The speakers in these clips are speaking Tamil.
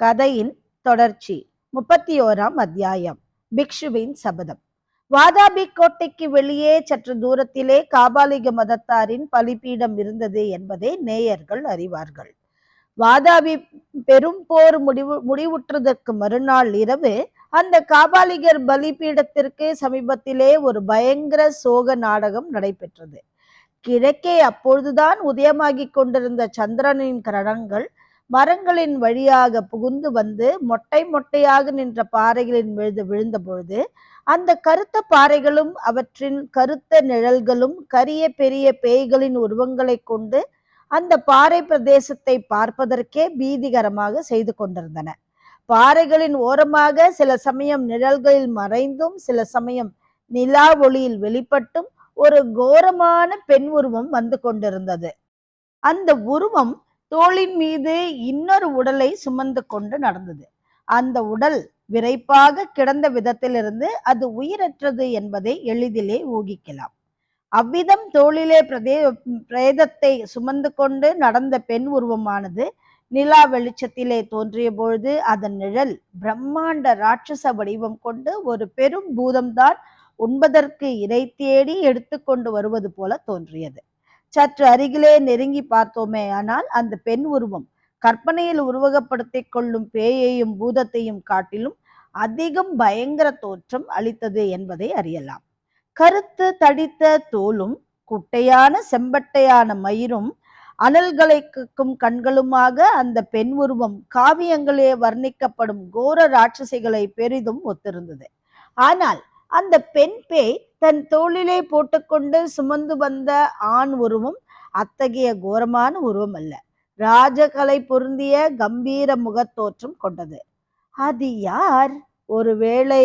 கதையின் தொடர்ச்சி முப்பத்தி ஓராம் அத்தியாயம் பிக்ஷுவின் சபதம். வாதாபி கோட்டைக்கு வெளியே சற்று தூரத்திலே காபாலிக மதத்தாரின் பலிபீடம் இருந்தது என்பதை நேயர்கள் அறிவார்கள். வாதாபி பெரும் போர் முடிவு முடிவுற்றதற்கு மறுநாள் இரவு அந்த காபாலிகர் பலிபீடத்திற்கு சமீபத்திலே ஒரு பயங்கர சோக நாடகம் நடைபெற்றது. கிழக்கே அப்பொழுதுதான் உதயமாகிக் கொண்டிருந்த சந்திரனின் கரணங்கள் மரங்களின் வழியாக புகுந்து வந்து மொட்டை மொட்டையாக நின்ற பாறைகளின் விழுது விழுந்த பொழுது அந்த கருத்த பாறைகளும் அவற்றின் கருத்த நிழல்களும் கரிய பெரிய பேய்களின் உருவங்களை கொண்டு அந்த பாறை பிரதேசத்தை பார்ப்பதற்கே பீதிகரமாக செய்து கொண்டிருந்தன. பாறைகளின் ஓரமாக சில சமயம் நிழல்களில் மறைந்தும் சில சமயம் நிலா ஒளியில் வெளிப்பட்டும் ஒரு கோரமான பெண் உருவம் வந்து கொண்டிருந்தது. அந்த உருவம் தோளின் மீது இன்னொரு உடலை சுமந்து கொண்டு நடந்தது. அந்த உடல் விரைப்பாக கிடந்த விதத்திலிருந்து அது உயிரற்றது என்பதை எளிதிலே ஊகிக்கலாம். அவ்விதம் தோளிலே பிரதே பிரேதத்தை சுமந்து கொண்டு நடந்த பெண் உருவமானது நிலா வெளிச்சத்திலே தோன்றிய பொழுது அதன் நிழல் பிரம்மாண்ட ராட்சச வடிவம் கொண்டு ஒரு பெரும் பூதம்தான் உண்பதற்கு இறை தேடி எடுத்துக்கொண்டு வருவது போல தோன்றியது. சற்று அருகிலே நெருங்கி பார்த்தோமே. ஆனால் அந்த பெண் உருவம் கற்பனையில் உருவகப்படுத்திக் கொள்ளும் பேயையும் பூதத்தையும் காட்டிலும் அதிகம் பயங்கர தோற்றம் அளித்தது என்பதை அறியலாம். கருத்து தடித்த தோலும் குட்டையான செம்பட்டையான மயிரும் அனல்களை கக்கும் கண்களுமாக அந்த பெண் உருவம் காவியங்களே வர்ணிக்கப்படும் கோர ராட்சசிகளை பெரிதும் ஒத்திருந்தது. ஆனால் அந்த பெண் பேய் தன் தோளிலே போட்டுக்கொண்டு சுமந்து வந்த ஆண் உருவம் அத்தகைய கோரமான உருவம் அல்ல. ராஜகலை பொருந்திய கம்பீர முகத்தோற்றம் கொண்டது. அது யார்? ஒருவேளை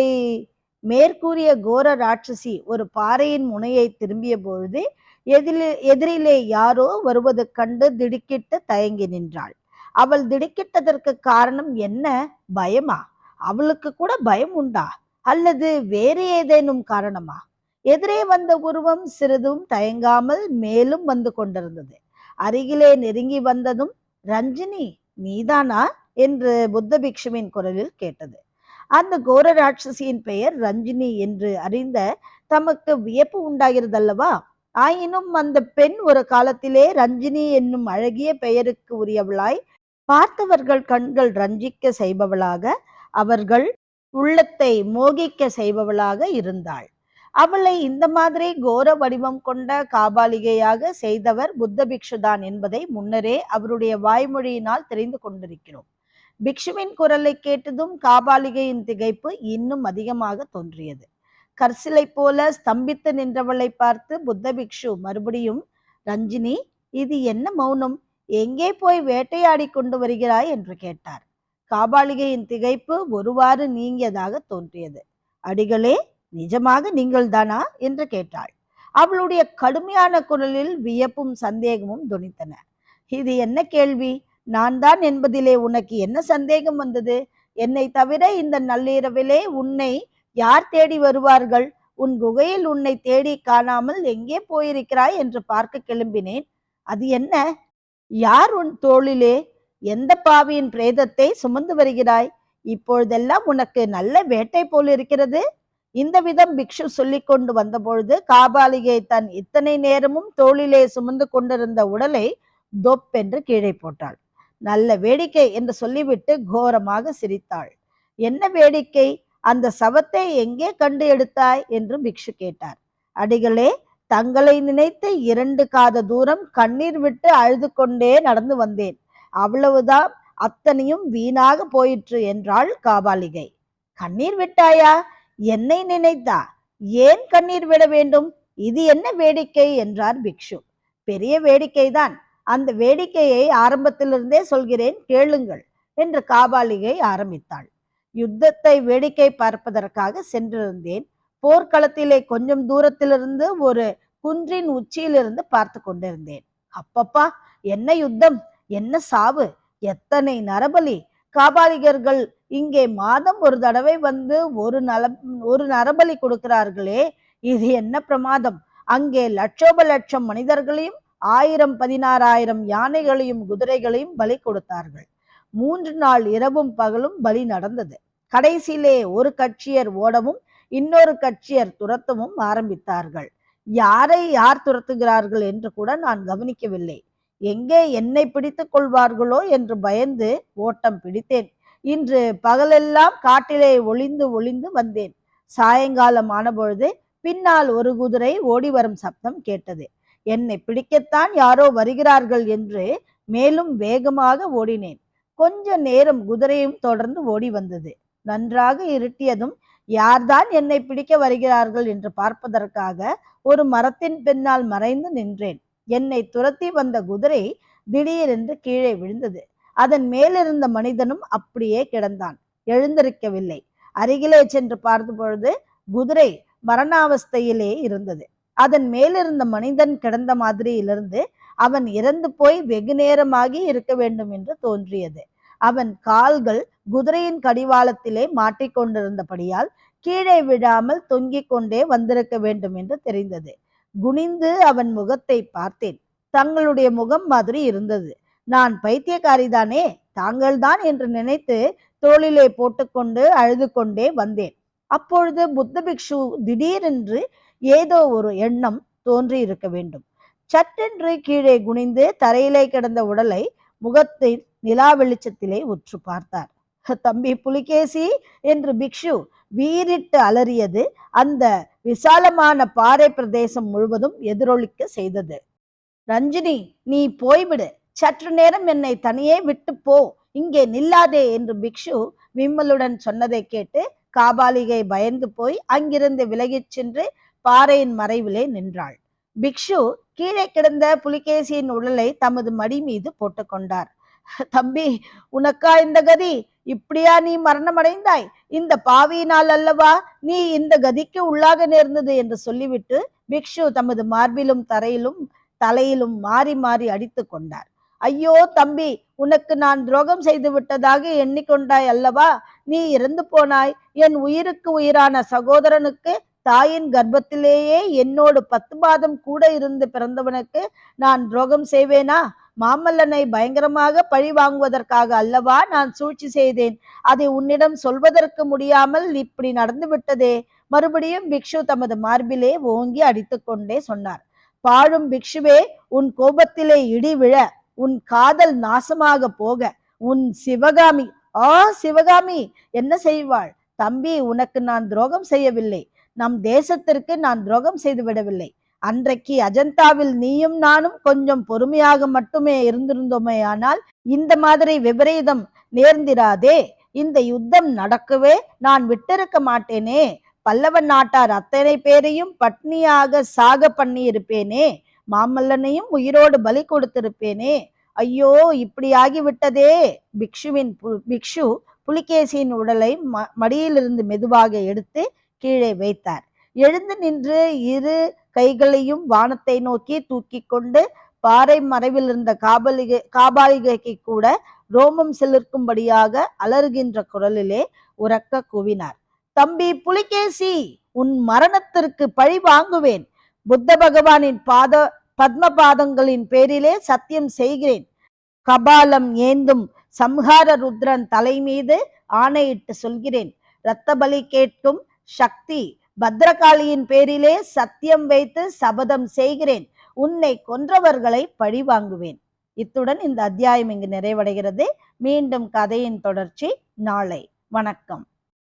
மேற்கூறிய கோர ராட்சசி ஒரு பாறையின் முனையை திரும்பிய பொழுது எதிரிலே எதிரிலே யாரோ வருவது கண்டு திடுக்கிட்டு தயங்கி நின்றாள். அவள் திடுக்கிட்டதற்கு காரணம் என்ன? பயமா? அவளுக்கு கூட பயம் உண்டா? அல்லது வேறு ஏதேனும் காரணமா? எதிரே வந்த உருவம் சிறிதும் தயங்காமல் மேலும் வந்து கொண்டிருந்தது. அருகிலே நெருங்கி வந்ததும் ரஞ்சினி நீதானா? என்று புத்த பிக்ஷுவின் குரலில் கேட்டது. அந்த கோர ராட்சசியின் பெயர் ரஞ்சினி என்று அறிந்த தமக்கு வியப்பு உண்டாகிறதல்லவா? ஆயினும் அந்த பெண் ஒரு காலத்திலே ரஞ்சினி என்னும் அழகிய பெயருக்கு உரியவளாய் பார்த்தவர்கள் கண்கள் ரஞ்சிக்க செய்பவளாக அவர்கள் உள்ளத்தை மோகிக்க செய்பவளாக இருந்தாள். அவளை இந்த மாதிரி கோர வடிவம் கொண்ட காபாலிகையாக செய்தவர் புத்த பிக்ஷுதான் என்பதை முன்னரே அவருடைய வாய்மொழியினால் தெரிந்து கொண்டிருக்கிறோம். பிக்ஷுவின் குரலை கேட்டதும் காபாலிகையின் திகைப்பு இன்னும் அதிகமாக தோன்றியது. கர்சிலை போல ஸ்தம்பித்து நின்றவளை பார்த்து புத்த பிக்ஷு மறுபடியும் ரஞ்சினி இது என்ன மௌனம்? எங்கே போய் வேட்டையாடி கொண்டு வருகிறாய்? என்று கேட்டார். காபாலிகையின் திகைப்பு ஒருவாறு நீங்கியதாக தோன்றியது. அடிகளே நிஜமாக நீங்கள்தானா? என்று கேட்டாள். அவளுடைய கடுமையான குரலில் வியப்பும் சந்தேகமும் துணித்தன. இது என்ன கேள்வி? நான் தான் என்பதிலே உனக்கு என்ன சந்தேகம் வந்தது? என்னை தவிர இந்த நள்ளிரவிலே உன்னை யார் தேடி வருவார்கள்? உன் குகையில் உன்னை தேடி காணாமல் எங்கே போயிருக்கிறாய் என்று பார்க்க கிளம்பினேன். அது என்ன? யார் உன் தோளிலே எந்த பாவியின் பிரேதத்தை சுமந்து வருகிறாய்? இப்பொழுதெல்லாம் உனக்கு நல்ல வேட்டை போல் இருக்கிறது. இந்த விதம் பிக்ஷு சொல்லிக் கொண்டு வந்தபொழுது காபாலிகை தன் இத்தனை நேரமும் தோளிலே சுமந்து கொண்டிருந்த உடலை தொப் என்று கீழே போட்டாள். நல்ல வேடிக்கை என்று சொல்லிவிட்டு கோரமாக சிரித்தாள். என்ன வேடிக்கை? அந்த சவத்தை எங்கே கண்டு எடுத்தாய்? என்று பிக்ஷு கேட்டார். அடிகளே தங்களை நினைத்து இரண்டு காத தூரம் கண்ணீர் விட்டு அழுது கொண்டே நடந்து வந்தேன். அவ்வளவுதான் அத்தனையும் வீணாக போயிற்று என்றாள் காபாலிகை. கண்ணீர் விட்டாயா? என்னை நினைத்தா? ஏன் கண்ணீர் விட வேண்டும்? இது என்ன வேடிக்கை? என்றார் பிக்ஷு. பெரிய வேடிக்கைதான். அந்த வேடிக்கையை ஆரம்பத்திலிருந்தே சொல்கிறேன் கேளுங்கள் என்று காபாலிகை ஆரம்பித்தாள். யுத்தத்தை வேடிக்கை பார்ப்பதற்காக சென்றிருந்தேன். போர்க்களத்திலே கொஞ்சம் தூரத்திலிருந்து ஒரு குன்றின் உச்சியிலிருந்து பார்த்து கொண்டிருந்தேன். அப்பப்பா என்ன யுத்தம்? என்ன சாவு? எத்தனை நரபலி? காபாலிகர்கள் இங்கே மாதம் ஒரு தடவை வந்து ஒரு நல ஒரு நரபலி கொடுக்கிறார்களே இது என்ன பிரமாதம்? அங்கே லட்சோப லட்சம் மனிதர்களையும் ஆயிரம் பதினாறாயிரம் யானைகளையும் குதிரைகளையும் பலி கொடுத்தார்கள். மூன்று நாள் இரவும் பகலும் பலி நடந்தது. கடைசியிலே ஒரு கட்சியர் ஓடவும் இன்னொரு கட்சியர் துரத்தவும் ஆரம்பித்தார்கள். யாரை யார் துரத்துகிறார்கள் என்று கூட நான் கவனிக்கவில்லை. எங்கே என்னை பிடித்துக் கொள்வார்களோ என்று பயந்து ஓட்டம் பிடித்தேன். இன்று பகலெல்லாம் காட்டிலே ஒளிந்து ஒளிந்து வந்தேன். சாயங்காலம் ஆனபொழுது பின்னால் ஒரு குதிரை ஓடி வரும் சப்தம் கேட்டது. என்னை பிடிக்கத்தான் யாரோ வருகிறார்கள் என்று மேலும் வேகமாக ஓடினேன். கொஞ்ச நேரம் குதிரையும் தொடர்ந்து ஓடி வந்தது. நன்றாக இருட்டியதும் யார்தான் என்னை பிடிக்க வருகிறார்கள் என்று பார்ப்பதற்காக ஒரு மரத்தின் பின்னால் மறைந்து நின்றேன். என்னை துரத்தி வந்த குதிரை திடீரென்று கீழே விழுந்தது. அதன் மேலிருந்த மனிதனும் அப்படியே கிடந்தான். எழுந்திருக்கவில்லை. அருகிலே சென்று பார்த்த பொழுது குதிரை மரணாவஸ்தையிலே இருந்தது. அதன் மேலிருந்த மனிதன் கிடந்த மாதிரியிலிருந்து அவன் இறந்து போய் வெகு நேரமாகி இருக்க வேண்டும் என்று தோன்றியது. அவன் கால்கள் குதிரையின் கடிவாளத்திலே மாட்டிக்கொண்டிருந்தபடியால் கீழே விழாமல் தொங்கிக் கொண்டே வந்திருக்க வேண்டும் என்று தெரிந்தது. குனிந்து அவன் முகத்தை பார்த்தேன். தங்களுடைய முகம் மாதிரி இருந்தது. நான் பைத்தியக்காரிதானே தாங்கள்தான் என்று நினைத்து தோளிலே போட்டுக்கொண்டு அழுது கொண்டே வந்தேன். அப்பொழுது புத்த பிக்ஷு திடீரென்று ஏதோ ஒரு எண்ணம் தோன்றி இருக்க வேண்டும். சட்டென்று கீழே குனிந்து தரையிலே கிடந்த உடலை முகத்தை நிலா வெளிச்சத்திலே உற்று பார்த்தார். தம்பி புலிகேசி! என்று பிக்ஷு வீரிட்டு அலறியது. அந்த விசாலமான பாறை பிரதேசம் முழுவதும் எதிரொலிக்க செய்தது. ரஞ்சினி நீ போய்விடு. சற்று நேரம் என்னை தனியே விட்டு போ இங்கே நில்லாதே என்று பிக்ஷு விம்மலுடன் சொன்னதை கேட்டு காபாலிகை பயந்து போய் அங்கிருந்து விலகிச் சென்று பாறையின் மறைவிலே நின்றாள். பிக்ஷு கீழே கிடந்த புலிகேசியின் உடலை தமது மடி மீது போட்டுக்கொண்டார் தம்பி உனக்கா இந்த கதி? இப்படியா நீ மரணமடைந்தாய்? இந்த பாவியினால் அல்லவா நீ இந்த கதிக்கு உள்ளாக நேர்ந்தது? என்று சொல்லிவிட்டு பிக்ஷு தமது மார்பிலும் தரையிலும் தலையிலும் மாறி மாறி அடித்து கொண்டார். ஐயோ தம்பி உனக்கு நான் துரோகம் செய்து விட்டதாக எண்ணிக்கொண்டாய் அல்லவா? நீ இறந்து போனாய். என் உயிருக்கு உயிரான சகோதரனுக்கு தாயின் கர்ப்பத்திலேயே என்னோடு பத்து மாதம் கூட இருந்து பிறந்தவனுக்கு நான் துரோகம் செய்வேனா? மாமல்லனை பயங்கரமாக பழி வாங்குவதற்காக அல்லவா நான் சூழ்ச்சி செய்தேன். அதை உன்னிடம் சொல்வதற்கு முடியாமல் இப்படி நடந்து விட்டதே. மறுபடியும் பிக்ஷு தமது மார்பிலே ஓங்கி அடித்துக்கொண்டே சொன்னார். பாழும் பிக்ஷுவே உன் கோபத்திலே இடி விழ. உன் காதல் நாசமாக போக உன் சிவகாமி ஆ சிவகாமி என்ன செய்வாள்? தம்பி உனக்கு நான் துரோகம் செய்யவில்லை. நம் தேசத்திற்கு நான் துரோகம் செய்து விடவில்லை. அன்றைக்கு அஜந்தாவில் நீயும் நானும் கொஞ்சம் பொறுமையாக மட்டுமே இருந்திருந்தோமே ஆனால் இந்த மாதிரி விபரீதம் நேர்ந்திராதே. இந்த யுத்தம் நடக்கவே நான் விட்டிருக்க மாட்டேனே. பல்லவ நாட்டார் அத்தனை பேரையும் பட்னியாக சாக பண்ணி இருப்பேனே மாமல்லனையும் உயிரோடு பலி கொடுத்திருப்பேனே. ஐயோ இப்படி ஆகிவிட்டதே பிக்ஷுவின் பு- பிக்ஷு புலிகேசியின் உடலை ம- மடியிலிருந்து மெதுவாக எடுத்து கீழே வைத்தார். எழுந்து நின்று இரு கைகளையும் வானத்தை நோக்கி தூக்கி கொண்டு பாறை மறைவில் இருந்த காபலிகை காபாலிகைக்கு கூட ரோமம் சிலிர்க்கும்படியாக அலறுகின்ற குரலிலே உறக்க கூவினார். தம்பி புலிகேசி உன் மரணத்திற்கு பழி வாங்குவேன். புத்த பகவானின் பாத பத்ம பாதங்களின் பேரிலே சத்தியம் செய்கிறேன். கபாலம் ஏந்தும் சம்ஹார ருத்ரன் தலை மீது ஆணையிட்டு சொல்கிறேன். இரத்த பலி கேட்கும் சக்தி பத்ரகாளியின் பேரிலே சத்தியம் வைத்து சபதம் செய்கிறேன். உன்னை கொன்றவர்களை பழி வாங்குவேன் இத்துடன் இந்த அத்தியாயம் இங்கு நிறைவடைகிறது. மீண்டும் கதையின் தொடர்ச்சி நாளை. வணக்கம்.